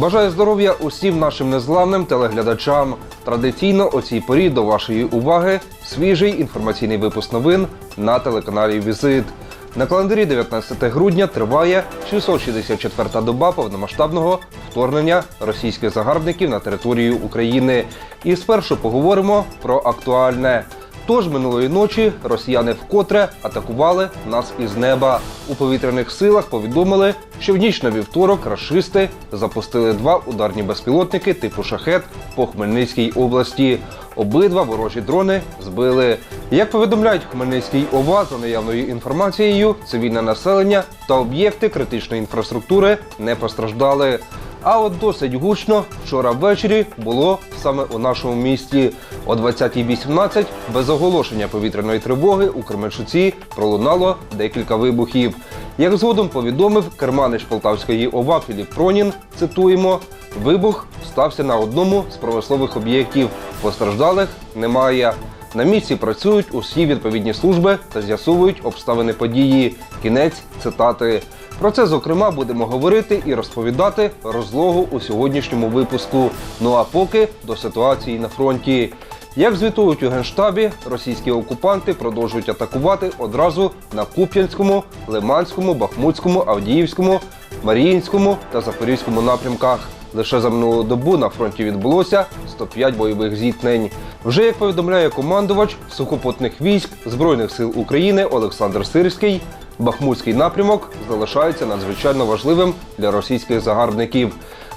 Бажаю здоров'я усім нашим незламним телеглядачам. Традиційно о цій порі до вашої уваги свіжий інформаційний випуск новин на телеканалі Візит. На календарі 19 грудня триває 664-та доба повномасштабного вторгнення російських загарбників на територію України. І спершу поговоримо про актуальне. Тож минулої ночі росіяни вкотре атакували нас із неба. У повітряних силах повідомили, що в ніч на вівторок рашисти запустили два ударні безпілотники типу шахет по Хмельницькій області. Обидва ворожі дрони збили. Як повідомляють в Хмельницькій ОВА за наявною інформацією, цивільне населення та об'єкти критичної інфраструктури не постраждали. А от досить гучно вчора ввечері було саме у нашому місті. О 20.18 без оголошення повітряної тривоги у Кременчуці пролунало декілька вибухів. Як згодом повідомив керманич Полтавської ОВА Філіп Пронін, цитуємо, вибух стався на одному з промислових об'єктів. Постраждалих немає. На місці працюють усі відповідні служби та з'ясовують обставини події. Кінець цитати. Про це, зокрема, будемо говорити і розповідати розлогу у сьогоднішньому випуску. Ну а поки до ситуації на фронті. Як звітують у Генштабі, російські окупанти продовжують атакувати одразу на Куп'янському, Лиманському, Бахмутському, Авдіївському, Маріїнському та Запорізькому напрямках. Лише за минулу добу на фронті відбулося 105 бойових зіткнень. Вже як повідомляє командувач сухопутних військ Збройних сил України Олександр Сирський, Бахмутський напрямок залишається надзвичайно важливим для російських загарбників.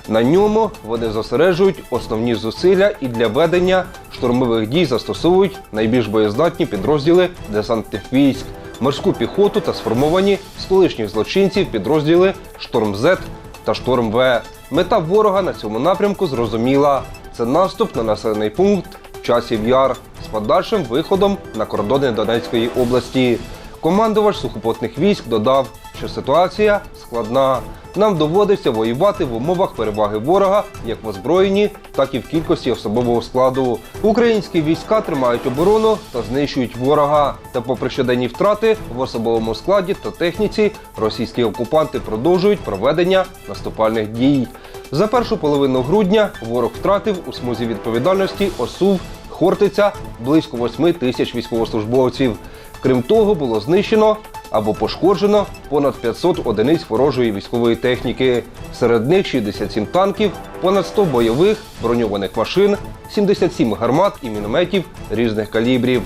На ньому вони зосереджують основні зусилля і для ведення штурмових дій застосовують найбільш боєздатні підрозділи десантних військ, морську піхоту та сформовані з колишніх злочинців підрозділи Шторм З та Шторм В. Мета ворога на цьому напрямку зрозуміла. Це наступ на населений пункт Часів Яр з подальшим виходом на кордони Донецької області. Командувач сухопутних військ додав, що ситуація складна. Нам доводиться воювати в умовах переваги ворога як в озброєнні, так і в кількості особового складу. Українські війська тримають оборону та знищують ворога. Та, попри щоденні втрати в особовому складі та техніці, російські окупанти продовжують проведення наступальних дій. За першу половину грудня ворог втратив у смузі відповідальності ОСУВ Хортиця близько 8 тисяч військовослужбовців. Крім того, було знищено або пошкоджено понад 500 одиниць ворожої військової техніки. Серед них 67 танків, понад 100 бойових броньованих машин, 77 гармат і мінометів різних калібрів.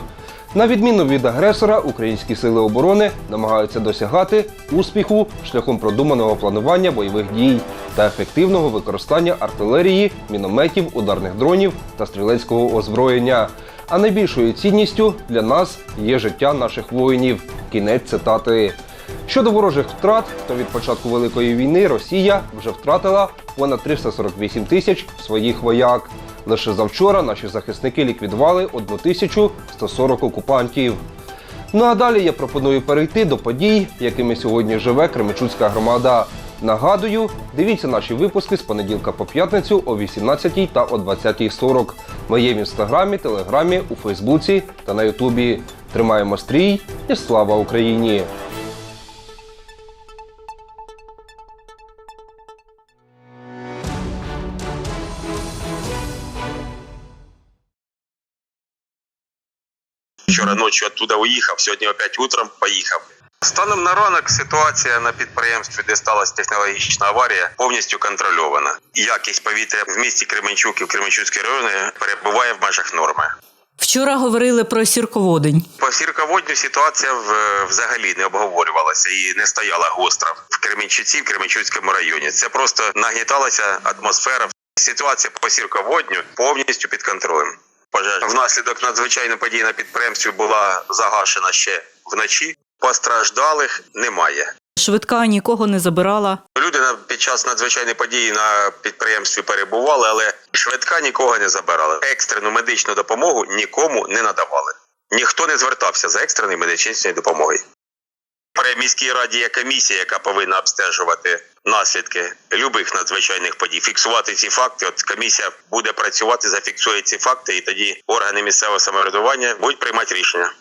На відміну від агресора, українські сили оборони намагаються досягати успіху шляхом продуманого планування бойових дій та ефективного використання артилерії, мінометів, ударних дронів та стрілецького озброєння. А найбільшою цінністю для нас є життя наших воїнів. Кінець цитати. Щодо ворожих втрат, то від початку Великої війни Росія вже втратила понад 348 тисяч своїх вояк. Лише завчора наші захисники ліквідували 1140 окупантів. Ну а далі я пропоную перейти до подій, якими сьогодні живе Кременчуцька громада. Нагадую, дивіться наші випуски з понеділка по п'ятницю о 18 та о 20.40. Ми є в інстаграмі, телеграмі, у Фейсбуці та на Ютубі. Тримаємо стрій і слава Україні! Вчора ночі оттуда уїхав, сьогодні опять утром поїхав. Станом на ранок ситуація на підприємстві, де сталася технологічна аварія, повністю контрольована. Якість повітря в місті Кременчук і в Кременчуцькій районі перебуває в межах норми. Вчора говорили про сірководень. По сірководню ситуація взагалі не обговорювалася і не стояла гостра в Кременчуці, в Кременчуцькому районі. Це просто нагніталася атмосфера. Ситуація по сірководню повністю під контролем. Пожежа внаслідок надзвичайної події на підприємстві була загашена ще вночі. Постраждалих немає. Швидка нікого не забирала. Люди на під час надзвичайної події на підприємстві перебували, але швидка нікого не забирала. Екстрену медичну допомогу нікому не надавали. Ніхто не звертався за екстреною медичною допомогою. При міській раді є комісія, яка повинна обстежувати наслідки любих надзвичайних подій, фіксувати ці факти. От комісія буде працювати, зафіксує ці факти, і тоді органи місцевого самоврядування будуть приймати рішення.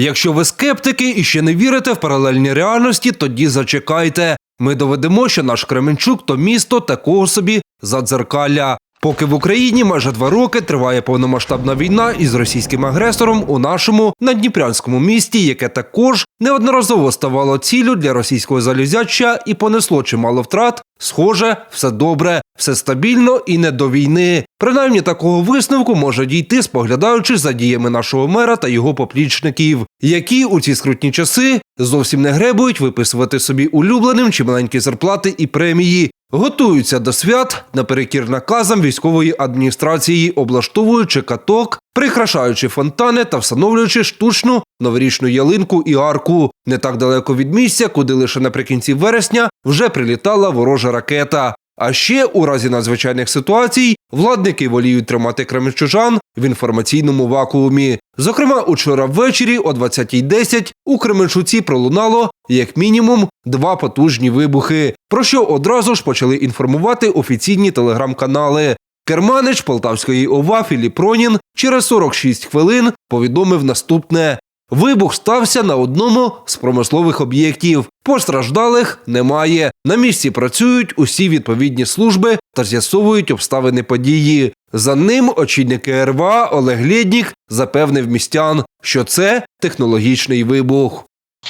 Якщо ви скептики і ще не вірите в паралельні реальності, тоді зачекайте. Ми доведемо, що наш Кременчук то місто такого собі задзеркалля. Поки в Україні майже два роки триває повномасштабна війна із російським агресором у нашому надніпрянському місті, яке також неодноразово ставало ціллю для російського залізяча і понесло чимало втрат. Схоже, все добре, все стабільно і не до війни. Принаймні такого висновку може дійти, споглядаючи за діями нашого мера та його поплічників, які у ці скрутні часи зовсім не гребують виписувати собі улюбленим чималенькі зарплати і премії, готуються до свят наперекір наказам військової адміністрації, облаштовуючи каток, прикрашаючи фонтани та встановлюючи штучну новорічну ялинку і арку не так далеко від місця, куди лише наприкінці вересня вже прилітала ворожа ракета. А ще у разі надзвичайних ситуацій владники воліють тримати кременчужан в інформаційному вакуумі. Зокрема, учора ввечері о 20.10 у Кременчуці пролунало як мінімум два потужні вибухи, про що одразу ж почали інформувати офіційні телеграм-канали. Керманич Полтавської ОВА Філіп Пронін через 46 хвилин повідомив наступне: Вибух стався на одному з промислових об'єктів. Постраждалих немає. На місці працюють усі відповідні служби та з'ясовують обставини події. За ним очільник РВА Олег Лєднік запевнив містян, що це технологічний вибух.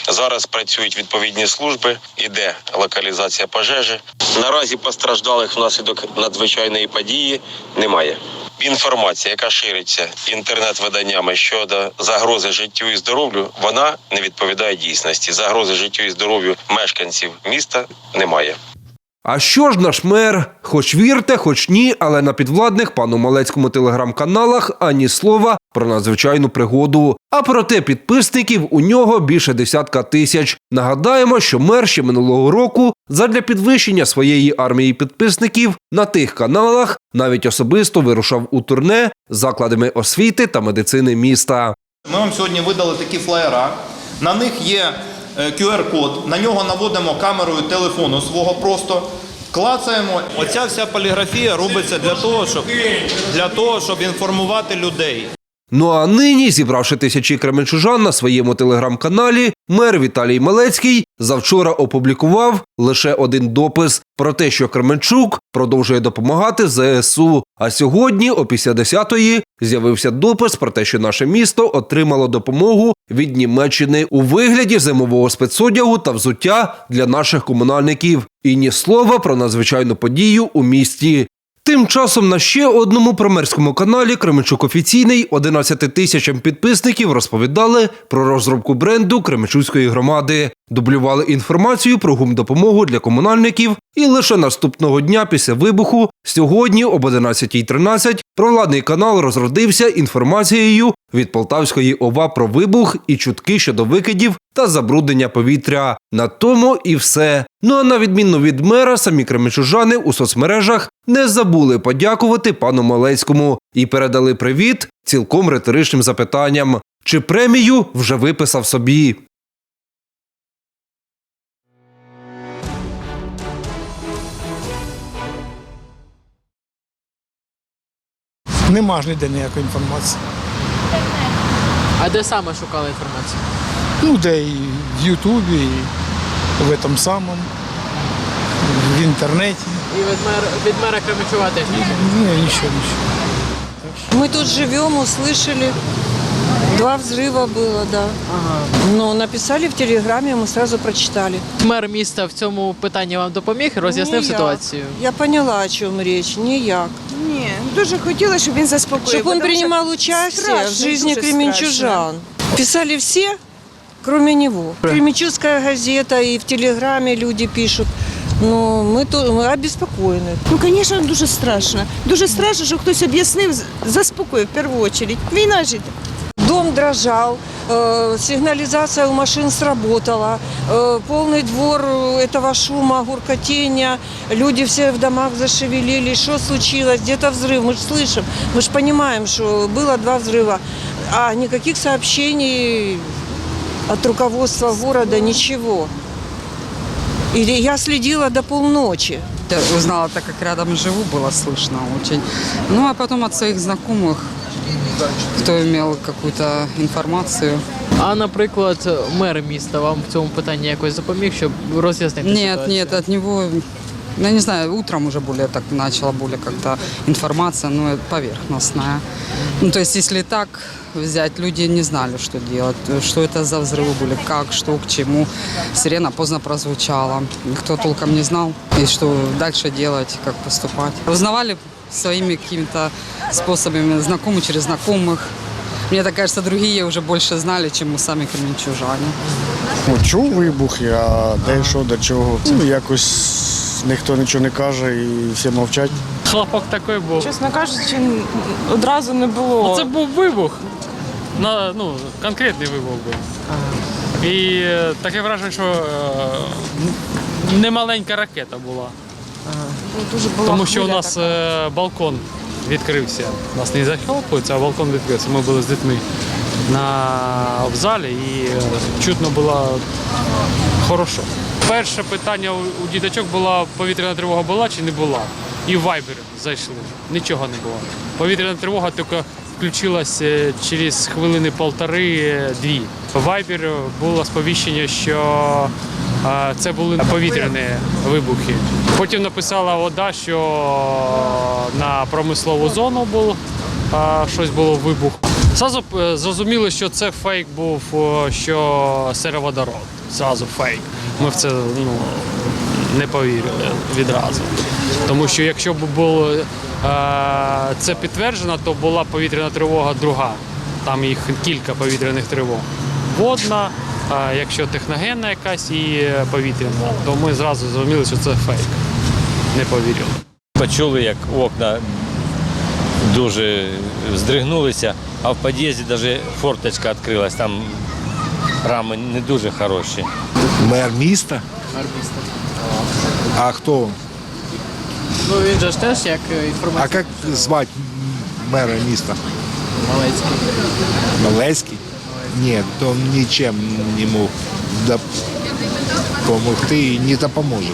Зараз працюють відповідні служби, іде локалізація пожежі. Наразі постраждалих внаслідок надзвичайної події немає. Інформація, яка шириться інтернет-виданнями щодо загрози життю і здоров'ю, вона не відповідає дійсності. Загрози життю і здоров'ю мешканців міста немає. А що ж наш мер? Хоч вірте, хоч ні, але на підвладних пану Малецькому телеграм-каналах ані слова про надзвичайну пригоду. А проте підписників у нього більше десятка тисяч. Нагадаємо, що мер ще минулого року задля підвищення своєї армії підписників на тих каналах навіть особисто вирушав у турне з закладами освіти та медицини міста. Ми вам сьогодні видали такі флаєра. На них є QR-код, на нього наводимо камерою телефону свого просто. Клацаємо. Оця вся поліграфія робиться для того, щоб, для того, щоб інформувати людей. Ну а нині, зібравши тисячі кременчужан на своєму телеграм-каналі, мер Віталій Малецький завчора опублікував лише один допис про те, що Кременчук продовжує допомагати ЗСУ. А сьогодні, о після 10-ї, з'явився допис про те, що наше місто отримало допомогу від Німеччини у вигляді зимового спецодягу та взуття для наших комунальників. І ні слова про надзвичайну подію у місті. Тим часом на ще одному промерському каналі Кременчук офіційний 11 тисячам підписників розповідали про розробку бренду Кременчуцької громади, дублювали інформацію про гумдопомогу для комунальників. І лише наступного дня після вибуху, сьогодні об 11.13, провладний канал розродився інформацією від Полтавської ОВА про вибух і чутки щодо викидів та забруднення повітря. На тому і все. Ну а на відміну від мера, самі кременчужани у соцмережах не забули подякувати пану Малецькому і передали привіт цілком риторичним запитанням: чи премію вже виписав собі? Нема ж ніде ніякої інформації. А де саме шукали інформацію? Ну, де і в Ютубі, і в этом самому, в інтернеті. І від мера, від мера Кременчуга теж нічого. Ні, нічого, нічого. Мы тут живем, услышали. Два взрыва было, да. Но написали в телеграме, мы сразу прочитали. Мер міста в цьому питанні вам допоміг і роз'яснив Ніяк. ситуацію. Я поняла, о чем речь. Ніяк. Ні, дуже хотіла, щоб він заспокоїв. Чтобы он тому що принимал участие страшно, в жизни дуже кременчужан. Писали все, кроме него. Кременчугская газета и в телеграме люди пишут. Ну, мы, то, мы обеспокоены. Ну, звісно, дуже страшно. Дуже страшно, щоб хтось об'яснив, з- заспокоїв в першу чергу. Війна ж іде. Дом дрожал, э, Сигнализация у машин сработала, э, полный двор этого шума, гуркотения, люди все в домах зашевелились, что случилось, где-то взрыв, мы же слышим, мы же понимаем, что было два взрыва, а никаких сообщений от руководства города, ничего. И я следила до полночи. Узнала, так как рядом живу, было слышно очень. Ну, а потом от своих знакомых кто имел какую-то информацию. А наприклад, мер міста вам в цьому питанні якось допоміг, щоб роз'яснити Нет, ні, нет, от него, ну, я не знаю, утром уже более так начала более как-то информация, ну, это поверхностная. Ну, то есть, если так взять, люди не знали, что делать, что это за взрывы были, как, что, к чему. Сирена поздно прозвучала, никто толком не знал, и что дальше делать, как поступать. Узнавали своими какими-то способами, знакомые через знакомых. Мне так кажется, другие уже больше знали, чем мы сами кременчужане. Ну, чув вибухи, а де що до чого. Ну, якось ніхто нічого не каже і всі мовчать. Хлопок такий був. Чесно кажучи, одразу не було. Це був вибух. На, ну, конкретний вибух був. І е, таке враження, що е, немаленька ракета була. дуже була Тому що у нас така. е, балкон відкрився. У нас не захлопується, а балкон відкрився. Ми були з дітьми на в залі і е, чутно було хорошо. Перше питання у, діточок було, повітряна тривога була чи не була. І в Viber зайшли. Нічого не було. Повітряна тривога тільки включилася через хвилини полтори-дві. В Viber було сповіщення, що е, це були повітряні вибухи. Потім написала вода, що на промислову зону було е, щось було вибух. Зразу е, зрозуміли, що це фейк був, е, що сероводород. Зразу фейк. Ми в це ну, не повірили відразу. Тому що якщо б було е, це підтверджено, то була повітряна тривога друга. Там їх кілька повітряних тривог. Водна, е, якщо техногенна якась і повітряна, то ми зразу зрозуміли, що це фейк. Не повірили. Почули, як окна дуже здригнулися, а в під'їзді навіть форточка відкрилась, там рами не дуже хороші. Мер міста? Мер міста. А хто? Ну він же ж теж як е, інформація як звати мера міста? Малецький. Малецький? Ні, то нічим не мог допомогти і не допоможе.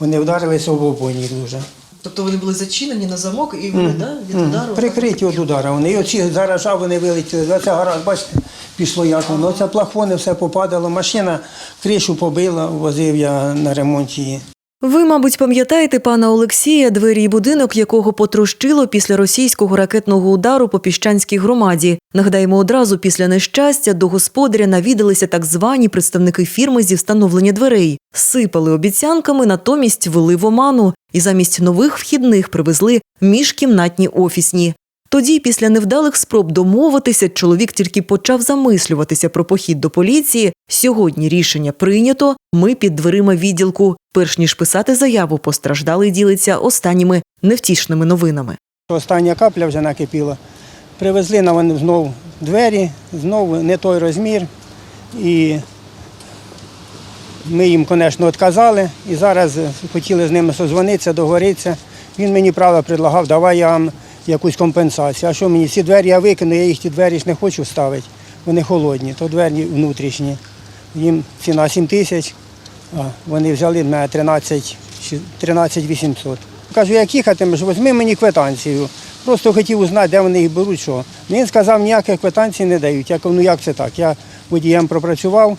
Вони вдарилися в обоні дуже. Тобто вони були зачинені на замок і вони да, від удару. Прикриті від удара. Вони і оці зараз вони вилетіли. Оце гараж, бачите, пішло як воно. Оце плафони все попадало. Машина кришу побила, возив я на ремонт її. Ви, мабуть, пам'ятаєте пана Олексія, двері й будинок якого потрощило після російського ракетного удару по піщанській громаді. Нагадаємо, одразу після нещастя до господаря навідалися так звані представники фірми зі встановлення дверей, сипали обіцянками, натомість вели в оману і замість нових вхідних привезли міжкімнатні офісні. Тоді, після невдалих спроб домовитися, чоловік тільки почав замислюватися про похід до поліції. Сьогодні рішення прийнято. Ми під дверима відділку. Перш ніж писати заяву, постраждалий ділиться останніми невтішними новинами. Остання капля вже накипіла. Привезли на вони знову двері, знову не той розмір. І ми їм, звісно, відказали. І зараз хотіли з ними созвонитися, договоритися. Він мені правда предлагав, давай я вам якусь компенсацію. А що мені ці двері я викину, я їх ті двері ж не хочу ставити. Вони холодні, то двері внутрішні. Їм ціна 7 тисяч, а вони взяли на 13 13 800. Кажу, як їхатимеш, візьми мені квитанцію. Просто хотів узнати, де вони їх беруть, що. Він сказав, ніяких квитанцій не дають. Я кажу, ну як це так? Я водієм пропрацював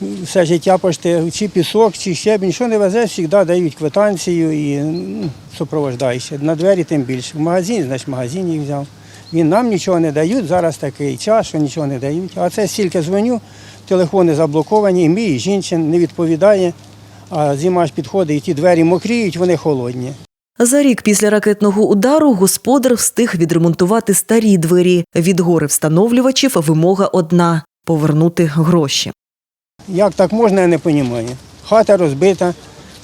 все життя пошти, чи пісок, чи щебінь, що не везеш, завжди дають квитанцію і ну. На двері тим більше. В магазині, значить, в магазині їх взяв. Він нам нічого не дають, зараз такий час, що нічого не дають. А це стільки дзвоню, телефони заблоковані, і мій, і жінчин не відповідає. А зима ж підходить, і ті двері мокріють, вони холодні. За рік після ракетного удару господар встиг відремонтувати старі двері. Від гори встановлювачів вимога одна повернути гроші. Як так можна, я не розумію. Хата розбита,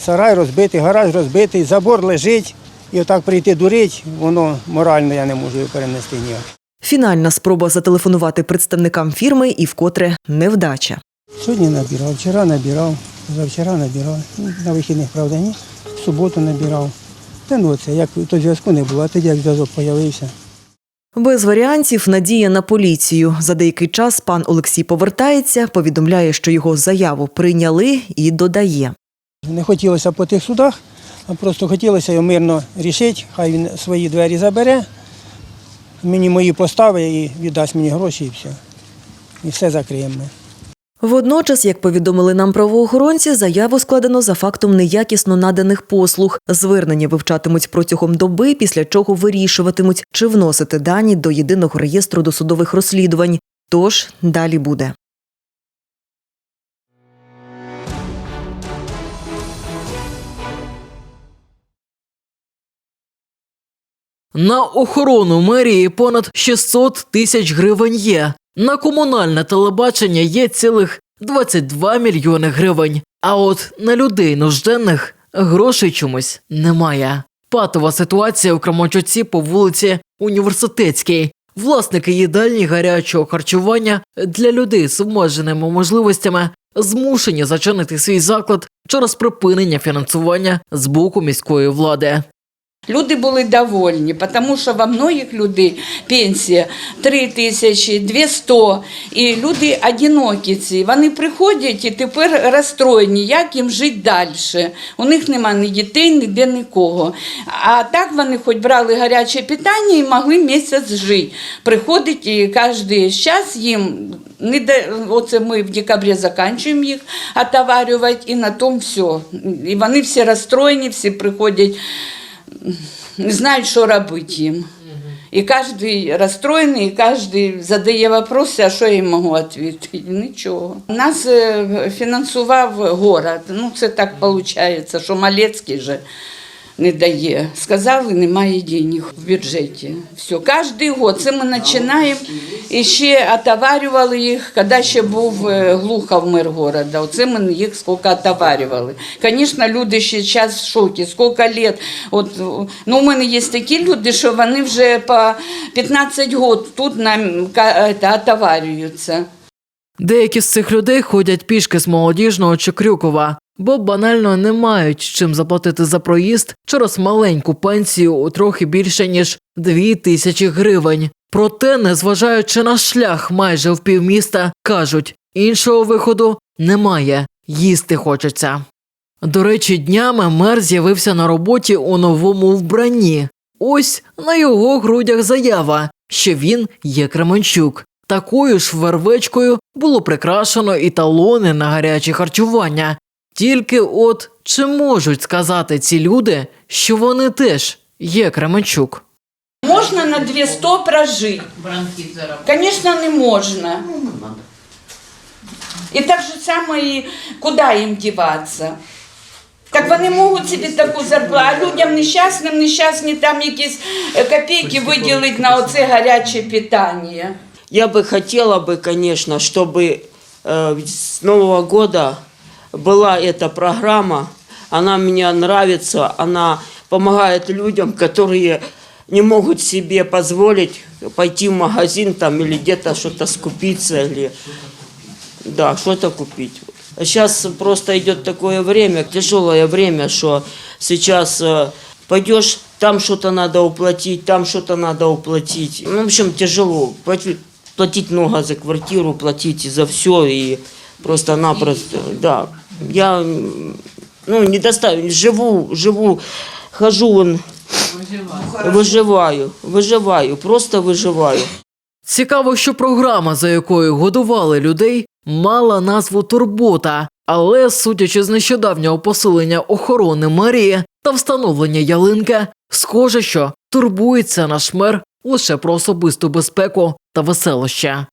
сарай розбитий, гараж розбитий, забор лежить. І отак прийти дурить, воно морально я не можу його перенести ніяк. Фінальна спроба зателефонувати представникам фірми і вкотре невдача. Сьогодні набирав, вчора набирав, завчора набирав. Ну, На вихідних, правда, ні. В суботу набирав. Та ну це, як то зв'язку не було, а тоді як зв'язок з'явився. Без варіантів надія на поліцію. За деякий час пан Олексій повертається, повідомляє, що його заяву прийняли і додає. Не хотілося по тих судах, а просто хотілося його мирно рішити, хай він свої двері забере, мені мої постави і віддасть мені гроші і все. І все закриємо. Водночас, як повідомили нам правоохоронці, заяву складено за фактом неякісно наданих послуг. Звернення вивчатимуть протягом доби, після чого вирішуватимуть, чи вносити дані до єдиного реєстру досудових розслідувань. Тож далі буде. На охорону мерії понад 600 тисяч гривень є. На комунальне телебачення є цілих 22 мільйони гривень. А от на людей нужденних грошей чомусь немає. Патова ситуація у Крамачуці по вулиці Університетській. Власники їдальні гарячого харчування для людей з обмеженими можливостями змушені зачинити свій заклад через припинення фінансування з боку міської влади. Люди були довольні, тому що во многих людей пенсія 3 тисячі, 200, і люди одинокі ці. Вони приходять і тепер розстроєні, як їм жити далі. У них нема ні дітей, ніде нікого. А так вони хоч брали гаряче питання і могли місяць жити. Приходять і кожен час їм не де, оце ми в декабрі закінчуємо їх отоварювати, і на тому все. І вони всі розстроєні, всі приходять не знають, що робити їм. І кожен розстроєний, і кожен задає питання, а що я їм можу відповідати? Нічого. Нас е, фінансував город. Ну, це так виходить, що Малецький же не дає. Сказали, немає денег в бюджеті. Все, кожен год. Це ми починаємо. І ще отоварювали їх, коли ще був е, Глухов мер города. Оце ми їх скільки отоварювали. Звісно, люди ще зараз в шокі. Скільки років. От, ну, у мене є такі люди, що вони вже по 15 років тут нам ка- отоварюються. Деякі з цих людей ходять пішки з молодіжного чи Крюкова, бо банально не мають чим заплатити за проїзд через маленьку пенсію у трохи більше ніж 2 тисячі гривень. Проте, незважаючи на шлях майже в півміста, кажуть, іншого виходу немає, їсти хочеться. До речі, днями мер з'явився на роботі у новому вбранні. Ось на його грудях заява, що він є Кременчук. Такою ж вервечкою було прикрашено і талони на гаряче харчування. Тільки от чи можуть сказати ці люди, що вони теж є Кременчук? Можна на 200 прожити? Звісно, не можна. І так же само і куди їм діватися? Так вони можуть собі таку зарплату, а людям нещасним, нещасні там якісь е, копійки виділити на оце гаряче питання. Я бы хотела бы, конечно, чтобы э, с Нового года была эта программа. Она мне нравится, она помогает людям, которые не могут себе позволить пойти в магазин там или где-то что-то скупиться или да, что-то купить. Сейчас просто идет такое время, тяжелое время, что сейчас э, пойдешь, там что-то надо уплатить, там что-то надо уплатить. Ну, в общем, тяжело. Платить, платить много за квартиру, платить за все и просто-напросто, да. Я, м, ну, не доставлю, живу, живу, хожу, вон, выживаю, выживаю, просто выживаю. Цікаво, що програма, за якою годували людей, мала назву Турбота. Але, судячи з нещодавнього посилення охорони мерії та встановлення ялинки, схоже, що турбується наш мер лише про особисту безпеку та веселище.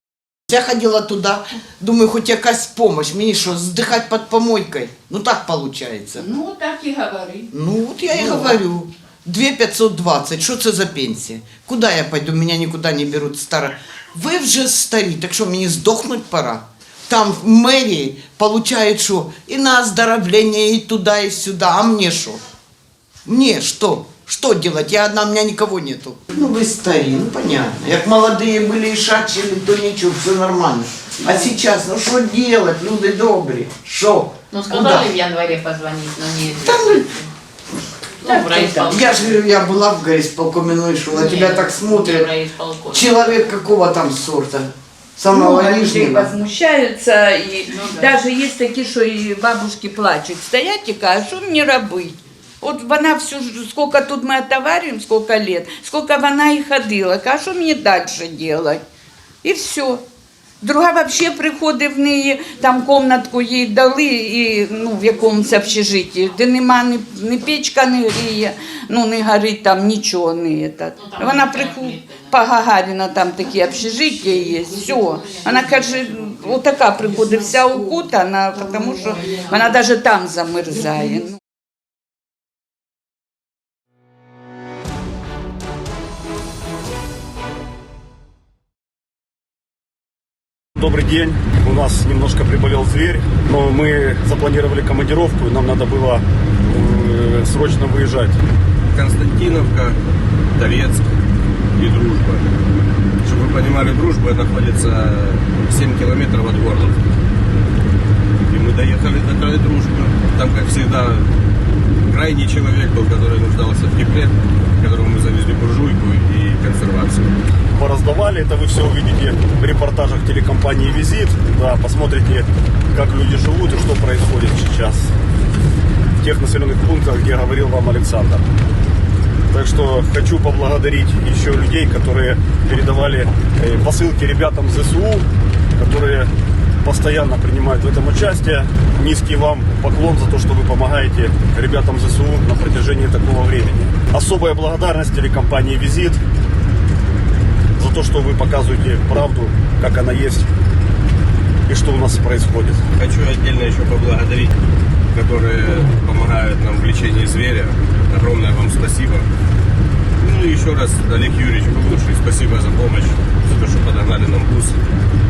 Я ходила туда, думаю, хоть якась помощь. Мені що, здихати під помойкою? Ну так виходить. Ну, так і говори. Ну вот я и говорю. 2520, що це за пенсія? Куди я пойду? Меня никуда не беруть стара. Ви вже старі, так що мені здохнуть пора. Там в мэрии получают что? И на оздоровление, и туда, и сюда. А мне что? Мне что? Что делать? Я одна, у меня никого нету. Ну вы старі, ну понятно. Як молодые были и шачили, то ничего, все нормально. А сейчас, ну что делать, люди добрі? Що? Ну, Куда? сказали в январе позвонить, но не Та ну, Я же я была в горисполкоме, ну и что, на тебя так смотрят. Человек какого там сорта? Самого Ну, люди нижнего? возмущаются, и даже есть такие, что и бабушки плачут. Стоять и кажуть, що мені робити? От вона всю сколько тут ми отоварюємо, сколько лет, сколько вона і ходила, каже, що мені далі робити? І все. Друга вообще приходить в неї, там комнатку їй дали, і, ну, в якомусь общежитті, де нема ні, ні печка не гріє, ну не горить там нічого не этот. Вона приходить, по Гагаріна там такі общежиття є, все. Вона каже, отака приходить вся укутана, тому що вона навіть там замерзає. Добрый день. У нас немножко приболел зверь, но мы запланировали командировку, нам надо было э, срочно выезжать. Константиновка, Торецк и Дружба. Чтобы вы понимали, Дружба находится 7 километров от города. И мы доехали до края Дружбы. Там, как всегда, крайний человек был, который нуждался в тепле, которому мы завезли буржуйку и консервацию. Пораздавали, это вы все увидите в репортажах телекомпании «Визит». Да, посмотрите, как люди живут и что происходит сейчас в тех населенных пунктах, где говорил вам Александр. Так что хочу поблагодарить еще людей, которые передавали э, посылки ребятам ЗСУ, которые постоянно принимают в этом участие. Низкий вам поклон за то, что вы помогаете ребятам ЗСУ на протяжении такого времени. Особая благодарность телекомпании «Визит» то, что вы показываете правду, как она есть и что у нас происходит. Хочу отдельно еще поблагодарить, которые помогают нам в лечении зверя. Огромное вам спасибо. Ну и еще раз, Олег Юрьевич, лучший спасибо за помощь, за то, что подогнали нам бус,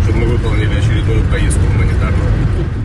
чтобы мы выполнили очередную поездку гуманитарную.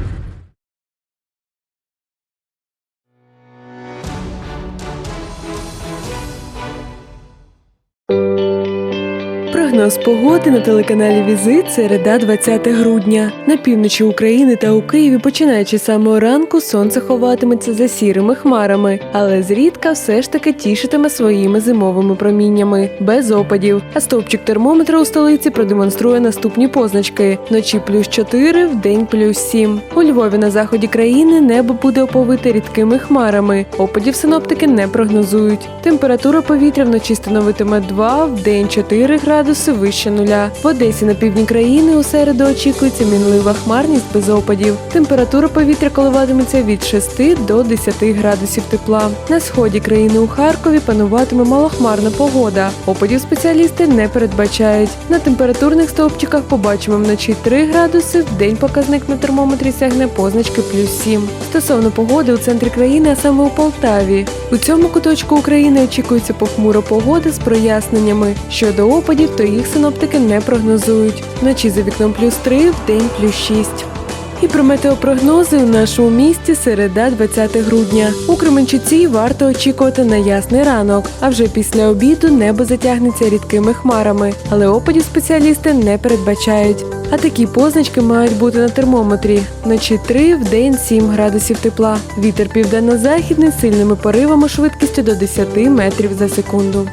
Прогноз погоди на телеканалі Візит середа 20 грудня. На півночі України та у Києві, починаючи з самого ранку, сонце ховатиметься за сірими хмарами, але зрідка все ж таки тішитиме своїми зимовими проміннями, без опадів. А стовпчик термометра у столиці продемонструє наступні позначки: вночі плюс 4, в день плюс 7. У Львові на заході країни небо буде оповите рідкими хмарами. Опадів синоптики не прогнозують. Температура повітря вночі становитиме 2, в день 4 градуси вище нуля. В Одесі на півдні країни у середу очікується мінлива хмарність без опадів. Температура повітря коливатиметься від 6 до 10 градусів тепла. На сході країни у Харкові пануватиме малохмарна погода. Опадів спеціалісти не передбачають. На температурних стовпчиках побачимо вночі 3 градуси, в день показник на термометрі сягне позначки плюс 7. Стосовно погоди у центрі країни, а саме у Полтаві. У цьому куточку України очікується похмура погода з проясненнями. Щодо опадів, то їх синоптики не прогнозують. Вночі за вікном плюс 3, в день плюс 6. І про метеопрогнози у нашому місті середа 20 грудня. У Кременчуці варто очікувати на ясний ранок, а вже після обіду небо затягнеться рідкими хмарами, але опадів спеціалісти не передбачають. А такі позначки мають бути на термометрі. Вночі 3, в день 7 градусів тепла. Вітер південно-західний з сильними поривами швидкістю до 10 метрів за секунду.